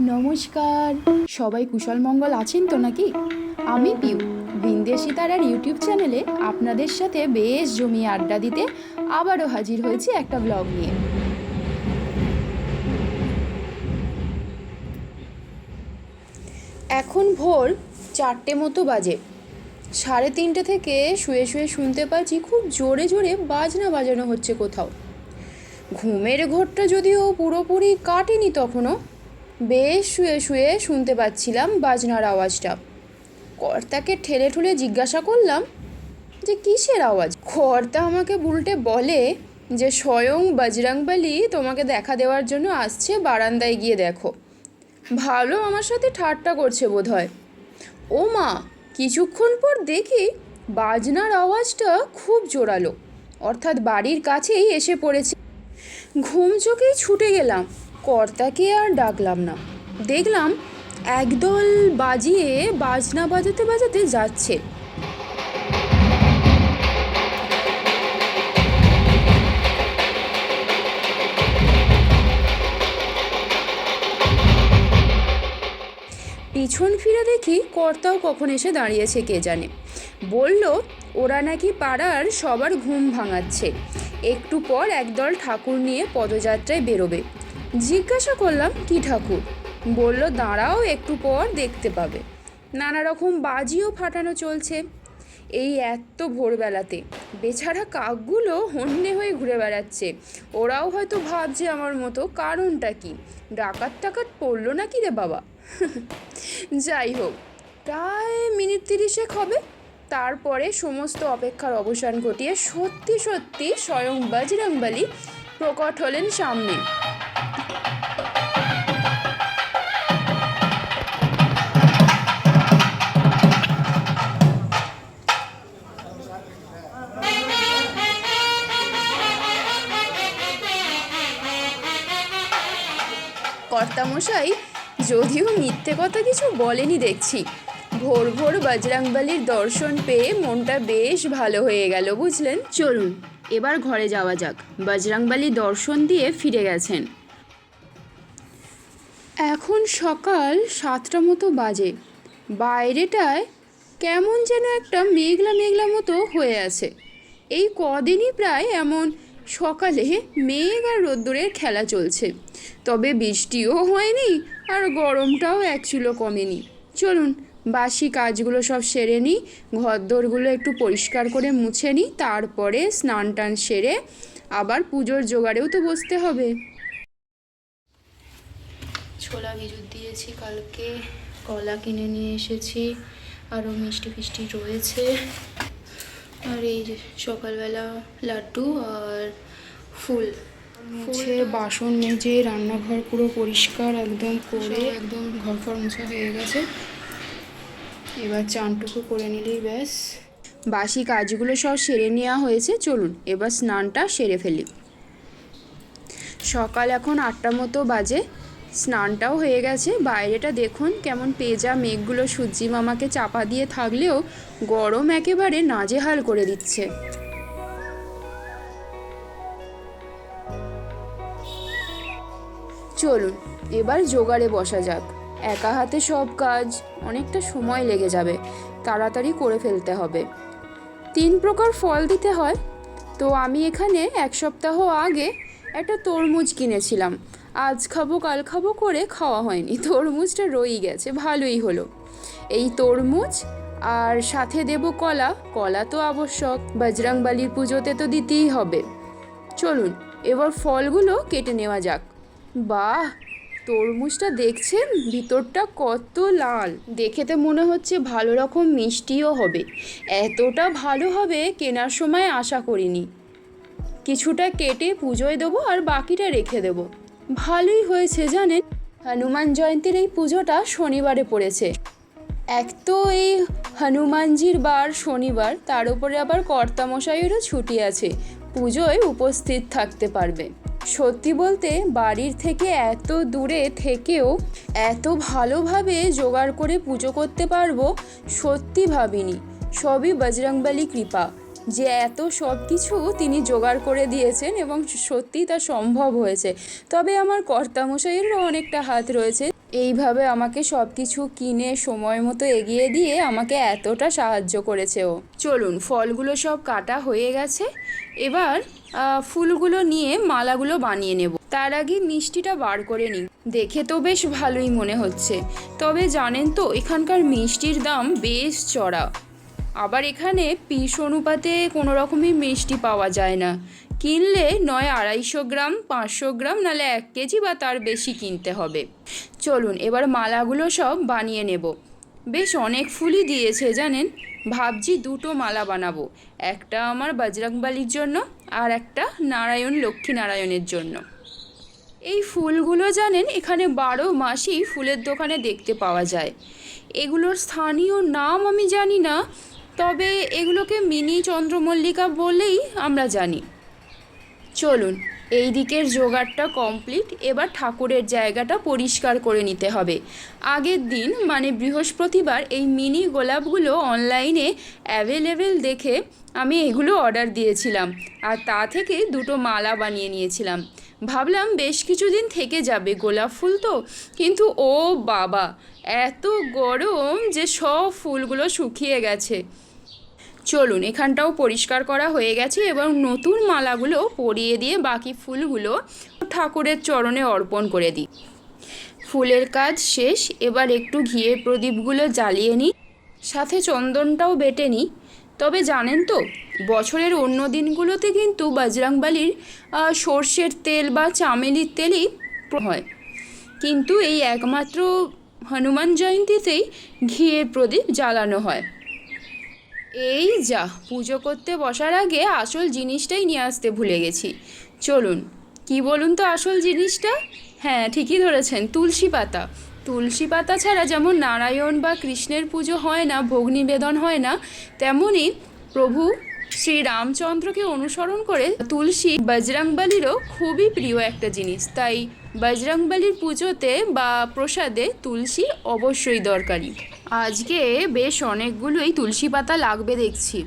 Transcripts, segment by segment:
নমস্কার। সবাই কুশল মঙ্গল আছেন তো নাকি? আমি পিউ। বিন্দেশি তারার ইউটিউব চ্যানেলে আপনাদের সাথে বেশ জমিয়ে আড্ডা দিতে আবারও হাজির হয়েছি একটা ব্লগ নিয়ে। এখন ভোর চারটে মতো বাজে। সাড়ে তিনটে থেকে শুয়ে শুয়ে শুনতে পাচ্ছি খুব জোরে জোরে বাজনা বাজানো হচ্ছে কোথাও। ঘুমের ঘোরটা যদিও পুরোপুরি কাটেনি তখনও বেশ শুয়ে শুয়ে শুনতে পাচ্ছিলাম বাজনার আওয়াজটা। কর্তাকে ঠেলে ঠুলে জিজ্ঞাসা করলাম, যে কিসের আওয়াজ? কর্তা আমাকে উল্টে বলে যে, স্বয়ং বজরংবলী তোমাকে দেখা দেওয়ার জন্য আসছে, বারান্দায় গিয়ে দেখো। ভালো আমার সাথে ঠাট্টা করছে বোধ হয় ও মা, কিছুক্ষণ পর দেখি বাজনার আওয়াজটা খুব জোরালো। অর্থাৎ বাড়ির কাছেই এসে পড়েছে। ঘুম চোখেই ছুটে গেলাম। কর্তাকে আর ডাকলাম না। দেখলাম একদল বাজিয়ে বাজনা বাজাতে বাজাতে যাচ্ছে। পিছন ফিরে দেখি কর্তাও কখন এসে দাঁড়িয়েছে কে জানে। বলল, ওরা নাকি পাড়ার সবার ঘুম ভাঙাচ্ছে। একটু পর একদল ঠাকুর নিয়ে পদযাত্রায় বেরোবে। জিজ্ঞাসা করলাম, কি ঠাকুর? বলল, দাঁড়াও, একটু পর দেখতে পাবে। নানা রকম বাজিও ফাটানো চলছে। এই এত ভোরবেলাতে। বেচারা কাকগুলো হন্যে হয়ে ঘুরে বেড়াচ্ছে। ওরাও হয়তো ভাবছে আমার মতো, কারণটা কি? ডাকাত টাকাত পড়ল না কি রে বাবা? যাই হোক, প্রায় মিনিট তিরিশেক হবে। তারপরে সমস্ত অপেক্ষার অবসান ঘটিয়ে সত্যি সত্যি স্বয়ং বজরংবলী প্রকট হলেন সামনে। কর্তামশাই যদিও মিথ্যে কথা কিছু বলেনি দেখছি। ভোর ভোর বজরাংবলির দর্শন পেয়ে মনটা বেশ ভালো হয়ে গেল, বুঝলেন? চলুন, এবার ঘরে যাওয়া যাক। বজরাংবলী দর্শন দিয়ে ফিরে গেছেন। এখন সকাল সাতটা মতো বাজে। বাইরেটায় কেমন যেন একটা মেঘলা মেঘলা মতো হয়ে আছে। এই কদিনই প্রায় এমন সকালে মেঘ আর রোদ্দুরের খেলা চলছে। তবে বৃষ্টিও হয়নি আর গরমটাও এক চুলো কমেনি। চলুন, বাসি কাজগুলো সব সেরে নিই, ঘরদোরগুলো একটু পরিষ্কার করে মুছে নিই, তারপরে স্নান টান সেরে আবার পুজোর জোগাড়েও তো বসতে হবে। ছোলা ভিজুর দিয়েছি কালকে, কলা কিনে নিয়ে এসেছি, আরও মিষ্টি ফিষ্টি রয়েছে। আর এই যে সকালবেলা লাড্ডু আর ফুল। মুছে বাসন মেজে রান্নাঘর পুরো পরিষ্কার একদম করে একদম ঘর ফর মোছা হয়ে গেছে। এবার চানটুকু করে নিলেই ব্যাস। বাসি কাজগুলো সব সেরে নেওয়া হয়েছে। চলুন এবার স্নানটা সেরে ফেলি। সকাল এখন আটটা মতো বাজে। স্নানটাও হয়ে গেছে। বাইরেটা দেখুন কেমন পেজা মেঘগুলো সূর্যি মামাকে চাপা দিয়ে থাকলেও গরম একেবারে নাজেহাল করে দিচ্ছে। চলুন, এবার জোগাড়ে বসা যাক। একা হাতে সব কাজ, অনেকটা সময় লেগে যাবে। তাড়াতাড়ি করে ফেলতে হবে। তিন প্রকার ফল দিতে হয়। তো আমি এখানে এক সপ্তাহ আগে একটা তরমুজ কিনেছিলাম। আজ খাব, কাল খাব করে খাওয়া হয়নি। তরমুজটা রয়েই গেছে, ভালোই হলো। এই তরমুজ আর সাথে দেব কলা। কলা তো আবশ্যক বজরংবলির পুজোতে তো দিতেই হবে। চলুন, এবার ফলগুলো কেটে নেওয়া যাক। বাহ, তরমুজটা দেখছেন? ভিতরটা কত লাল। দেখেতে মনে হচ্ছে ভালো রকম মিষ্টিও হবে। এতটা ভালো হবে কেনার সময় আশা করিনি। কিছুটা কেটে পুজোয় দেবো আর বাকিটা রেখে দেবো। ভালোই হয়েছে জানেন। হনুমান জয়ন্তীর এই পুজোটা শনিবারে পড়েছে। এক তো এই হনুমানজির বার শনিবার, তার উপরে আবার কর্তামশাইয়েরও ছুটি আছে। পুজোয় উপস্থিত থাকতে পারবে। সত্যি বলতে বাড়ির থেকে এত দূরে থেকেও এত ভালোভাবে জোগাড় করে পুজো করতে পারব, সত্যি ভাবিনি। সবই বজরংবলী কৃপা। যে এত সব কিছু তিনি জোগাড় করে দিয়েছেন এবং সত্যি তা সম্ভব হয়েছে। তবে আমার কর্তামশাইয়েরও অনেকটা হাত রয়েছে। এইভাবে আমাকে সব কিছু কিনে সময় মতো এগিয়ে দিয়ে আমাকে এতটা সাহায্য করেছে ও। চলুন, ফলগুলো সব কাটা হয়ে গেছে। এবার ফুলগুলো নিয়ে মালাগুলো বানিয়ে নেব। তার আগে মিষ্টিটা বার করে নিই। দেখে তো বেশ ভালোই মনে হচ্ছে। তবে জানেন তো, এখানকার মিষ্টির দাম বেশ চড়া। আবার এখানে পিস অনুপাতে কোনো রকমই মিষ্টি পাওয়া যায় না। কিনলে নয় আড়াইশো গ্রাম, পাঁচশো গ্রাম নাহলে এক কেজি বা তার বেশি কিনতে হবে। চলুন, এবার মালাগুলো সব বানিয়ে নেব। বেশ অনেক ফুলই দিয়েছে, জানেন? ভাবছি দুটো মালা বানাবো। একটা আমার বজরংবালির জন্য আর একটা নারায়ণ লক্ষ্মী নারায়ণের জন্য। এই ফুলগুলো, জানেন, এখানে বারো মাসই ফুলের দোকানে দেখতে পাওয়া যায়। এগুলোর স্থানীয় নাম আমি জানি না তবে এগুলোকে মিনি চন্দ্রমল্লিকা বলেই আমরা জানি। চলুন এই দিকের জোগাড়টা কমপ্লিট এবার ঠাকুরের জায়গাটা পরিষ্কার করে নিতে হবে। আগের দিন মানে বৃহস্পতিবার, এই মিনি গোলাপগুলো অনলাইনে অ্যাভেলেবেল দেখে আমি এগুলো অর্ডার দিয়েছিলাম। আর তা থেকে দুটো মালা বানিয়ে নিয়েছিলাম। ভাবলাম বেশ কিছুদিন থেকে যাবে গোলাপ ফুল তো, কিন্তু ও বাবা, এত গরম যে সব ফুলগুলো শুকিয়ে গেছে। চলুন, এখানটাও পরিষ্কার করা হয়ে গেছে এবং নতুন মালাগুলো পরিয়ে দিয়ে বাকি ফুলগুলো ঠাকুরের চরণে অর্পণ করে দিই। ফুলের কাজ শেষ, এবার একটু ঘিয়ের প্রদীপগুলো জ্বালিয়ে নিই। সাথে চন্দনটাও বেটে নিই। তবে জানেন তো, বছরের অন্য দিনগুলোতে কিন্তু বজরংবালির সর্ষের তেল বা চামেলির তেলই হয়। কিন্তু এই একমাত্র হনুমান জয়ন্তীতেই ঘিয়ের প্রদীপ জ্বালানো হয়। এই যা, পুজো করতে বসার আগে আসল জিনিসটাই নিয়ে আসতে ভুলে গেছি। চলুন, কি বলুন তো আসল জিনিসটা? হ্যাঁ ঠিকই ধরেছেন, তুলসী পাতা। তুলসী পাতা ছাড়া যেমন নারায়ণ বা কৃষ্ণের পুজো হয় না, ভোগ নিবেদন হয় না তেমনই প্রভু শ্রী রামচন্দ্রকে অনুসরণ করে তুলসী, বজরংবলিরও খুবই প্রিয় একটা জিনিস। তাই বজরংবলির পুজোতে বা প্রসাদে তুলসী অবশ্যই দরকারি। আজকে বেশ অনেকগুলোই তুলসী পাতা লাগবে দেখছি।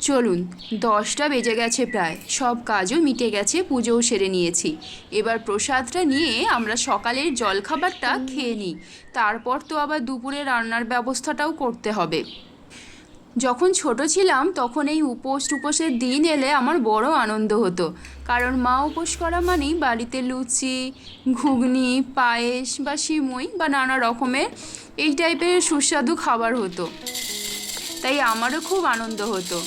চলুন, দশটা বেজে গেছে প্রায়, সব কাজও মিটে গেছে, পুজোও সেরে নিয়েছি। এবার প্রসাদটা নিয়ে আমরা সকালের জলখাবারটা খেয়ে নিই। তারপর তো আবার দুপুরে রান্নার ব্যবস্থাটাও করতে হবে। যখন ছোট ছিলাম, তখন এই উপোস টুপোসের দিন এলে আমার বড় আনন্দ হতো। কারণ মা উপোস করা মানেই বাড়িতে লুচি, ঘুগনি, পায়েস বা সিমুই বা নানা রকমের এই টাইপের সুস্বাদু খাবার হতো। তাই আমারও খুব আনন্দ হতো।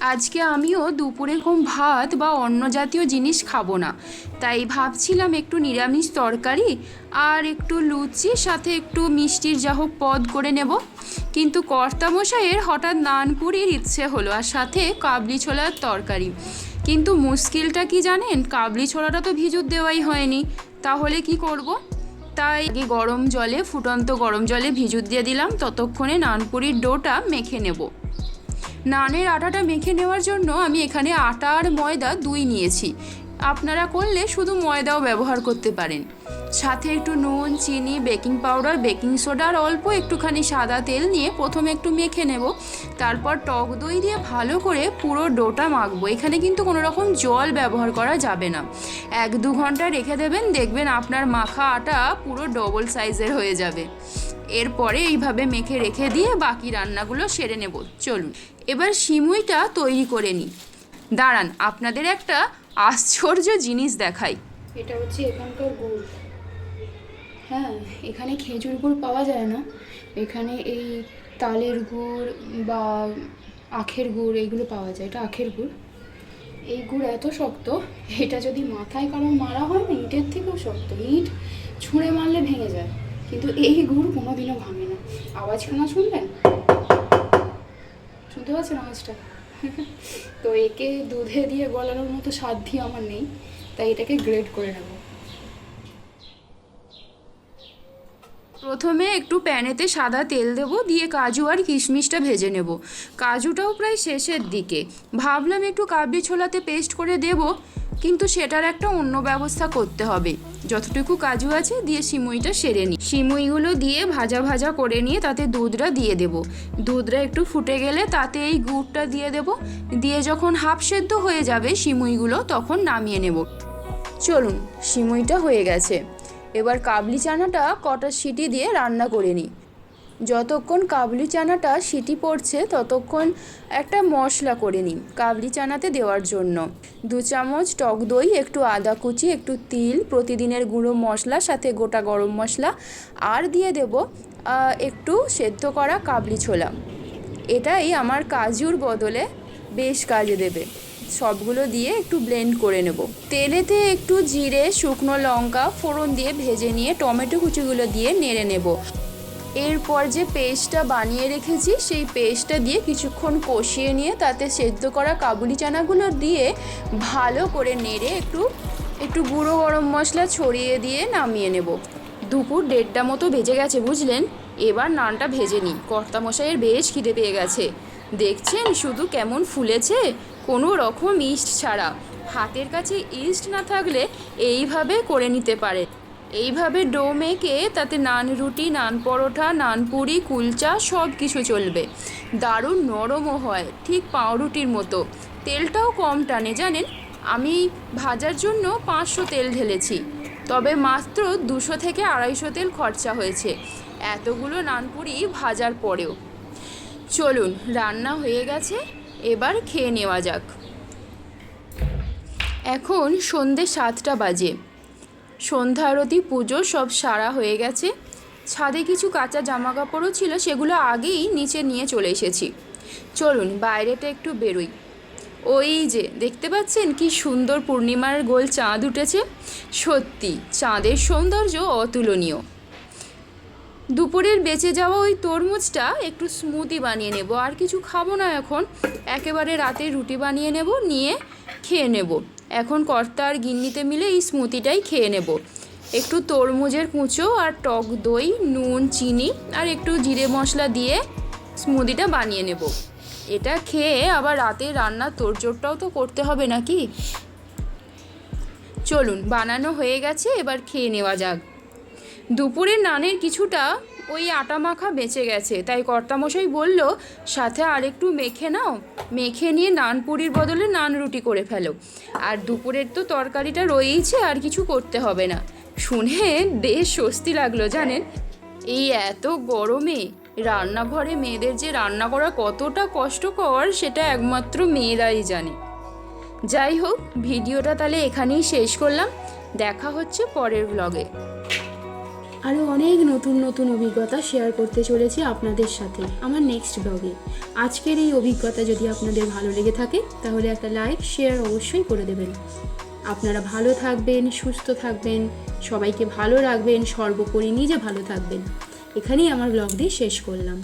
আজকে আমিও দুপুরে কম ভাত বা অন্য জাতীয় জিনিস খাব না। তাই ভাবছিলাম একটু নিরামিষ তরকারি আর একটু লুচি, সাথে একটু মিষ্টির যা হোক পদ করে নেব। কিন্তু কর্তামশাইয়ের হঠাৎ নানপুরির ইচ্ছে হলো আর সাথে কাবলি ছোলার তরকারি। কিন্তু মুশকিলটা কি জানেন? কাবলি ছোলাটা তো ভিজুত দেওয়াই হয়নি। তাহলে কি করব? তাই আগে গরম জলে, ফুটন্ত গরম জলে ভিজুত দিয়ে দিলাম। ততক্ষণে নানপুরির ডোটা মেখে নেব। নানের আটাটা মেখে নেওয়ার জন্য আমি এখানে আটা আর ময়দা দুই নিয়েছি। আপনারা করলে শুধু ময়দাও ব্যবহার করতে পারেন। সাথে একটু নুন, চিনি, বেকিং পাউডার, বেকিং সোডা আর অল্প একটুখানি সাদা তেল নিয়ে প্রথমে একটু মেখে নেব। তারপর টক দই দিয়ে ভালো করে পুরো ডোটা মাখবো। এখানে কিন্তু কোনো রকম জল ব্যবহার করা যাবে না। এক দু ঘণ্টা রেখে দেবেন, দেখবেন আপনার মাখা আটা পুরো ডবল সাইজের হয়ে যাবে। এরপরে এইভাবে মেখে রেখে দিয়ে বাকি রান্নাগুলো সেরে নেব। চলুন, এবার সিমুইটা তৈরি করে নিই। দাঁড়ান, আপনাদের একটা আশ্চর্য জিনিস দেখাই। এটা হচ্ছে এখানকার গুড়। হ্যাঁ এখানে খেজুর গুড় পাওয়া যায় না। এখানে এই তালের গুড় বা আখের গুড় এইগুলো পাওয়া যায়, এটা আখের গুড়। এই গুড় এত শক্ত, এটা যদি মাথায় কারণ মারা হয় না, ইটের থেকেও শক্ত। ইট ছুঁড়ে মারলে ভেঙে যায়। কিন্তু এই গুড় কোনোদিনও ভাঙে না। আওয়াজ কেন শুনবেন? শুনতে পাচ্ছেন আওয়াজটা? তো একে দুধে দিয়ে গলানোর মতো সাধ্যি আমার নেই, তাই এটাকে গ্রেড করে নেব। প্রথমে একটু প্যানেতে সাদা তেল দেব, দিয়ে কাজু আর কিশমিশটা ভেজে নেব। কাজুটাও প্রায় শেষের দিকে। ভাবলাম একটু কাবলি ছোলাতে পেস্ট করে দেব। কিন্তু সেটার একটা অন্য ব্যবস্থা করতে হবে। যতটুকু কাজু আছে দিয়ে সিমুইটা সেরে নিই সিমুইগুলো দিয়ে ভাজা ভাজা করে নিয়ে তাতে দুধটা দিয়ে দেব। দুধটা একটু ফুটে গেলে তাতে এই গুড়টা দিয়ে দেব। দিয়ে যখন হাফ সেদ্ধ হয়ে যাবে সিমুইগুলো তখন নামিয়ে নেব। চলুন, সিমুইটা হয়ে গেছে। এবার কাবলি চানাটা কটা সিটি দিয়ে রান্না করে নিই যতক্ষণ কাবলি চানাটা সিটি পড়ছে, ততক্ষণ একটা মশলা করে নিই কাবলি চানাতে দেওয়ার জন্য। দু চামচ টক দই, একটু আদা কুচি, একটু তিল, প্রতিদিনের গুঁড়ো মশলা, সাথে গোটা গরম মশলা, আর দিয়ে দেব একটু সেদ্ধ করা কাবলি ছোলা। এটাই আমার কাজুর বদলে বেশ কাজে দেবে। সবগুলো দিয়ে একটু ব্লেন্ড করে নেব। তেলেতে একটু জিরে, শুকনো লঙ্কা, ফোড়ন দিয়ে ভেজে নিয়ে টমেটো কুচিগুলো দিয়ে নেড়ে নেব। এরপর যে পেস্টটা বানিয়ে রেখেছি, সেই পেস্টটা দিয়ে কিছুক্ষণ কষিয়ে নিয়ে তাতে সেদ্ধ করা কাবুলি চানাগুলো দিয়ে ভালো করে নেড়ে একটু একটু গুঁড়ো গরম মশলা ছড়িয়ে দিয়ে নামিয়ে নেব। দুপুর দেড়টা মতো ভেজে গেছে, বুঝলেন? এবার নানটা ভেজে নিই। কর্তামশাইয়ের বেশ খিদে পেয়ে গেছে। দেখছেন শুধু কেমন ফুলেছে? কোনো রকম ইস্ট ছাড়া। হাতের কাছে ইস্ট না থাকলে এইভাবে করে নিতে পারে। এইভাবে ডো মেখে তাতে নান রুটি, নান পরোটা, নান পুরি, কুলচা সব কিছু চলবে। দারুণ নরমও হয়, ঠিক পাউরুটির মতো। তেলটাও কম টানে, জানেন? আমি ভাজার জন্য পাঁচশো তেল ঢেলেছি, তবে মাত্র দুশো থেকে আড়াইশো তেল খরচা হয়েছে। এতগুলো নানপুরি ভাজার পরেও। চলুন, রান্না হয়ে গেছে, এবার খেয়ে নেওয়া যাক। এখন সন্ধে সাতটা বাজে। সন্ধ্যা আরতি, পুজো সব সারা হয়ে গেছে। ছাদে কিছু কাঁচা জামা কাপড়ও ছিল, সেগুলো আগেই নিচে নিয়ে চলে এসেছি। চলুন, বাইরেটা একটু বেরোই। ওই যে, দেখতে পাচ্ছেন কি সুন্দর পূর্ণিমার গোল চাঁদ উঠেছে? সত্যি, চাঁদের সৌন্দর্য অতুলনীয়। দুপুরের বেঁচে যাওয়া ওই তরমুজটা একটু স্মুদি বানিয়ে নেব। আর কিছু খাব না এখন। একেবারে রাতে রুটি বানিয়ে নেব, নিয়ে খেয়ে নেব। এখন কর্তা আর গিন্নিতে মিলে এই স্মুদিটাই খেয়ে নেব। একটু তরমুজের কুঁচো আর টক দই, নুন, চিনি আর একটু জিরে মশলা দিয়ে স্মুদিটা বানিয়ে নেব। এটা খেয়ে আবার রাতে রান্নার তোড়জোড়টাও তো করতে হবে নাকি? চলুন, বানানো হয়ে গেছে, এবার খেয়ে নেওয়া যাক। দুপুরের নানের কিছুটা ওই আটা মাখা বেঁচে গেছে। তাই কর্তামশাই বলল, সাথে আরেকটু মেখে নাও। মেখে নিয়ে নান পুরির বদলে নান রুটি করে ফেলো। আর দুপুরের তো তরকারিটা রয়েইছে, আর কিছু করতে হবে না। শুনে বেশ স্বস্তি লাগল, জানেন? এই এত গরমে রান্নাঘরে মেয়েদের যে রান্না করা কতটা কষ্টকর, সেটা একমাত্র মেয়েরাই জানে। যাই হোক, ভিডিওটা তাহলে এখানেই শেষ করলাম। দেখা হচ্ছে পরের ব্লগে আরও অনেক নতুন নতুন অভিজ্ঞতা শেয়ার করতে চলেছি আপনাদের সাথে আমার নেক্সট ব্লগে আজকের এই অভিজ্ঞতা যদি আপনাদের ভালো লেগে থাকে, তাহলে একটা লাইক শেয়ার অবশ্যই করে দেবেন। আপনারা ভালো থাকবেন, সুস্থ থাকবেন, সবাইকে ভালো রাখবেন, সর্বোপরি নিজে ভালো থাকবেন। এখানেই আমার ব্লগটি শেষ করলাম।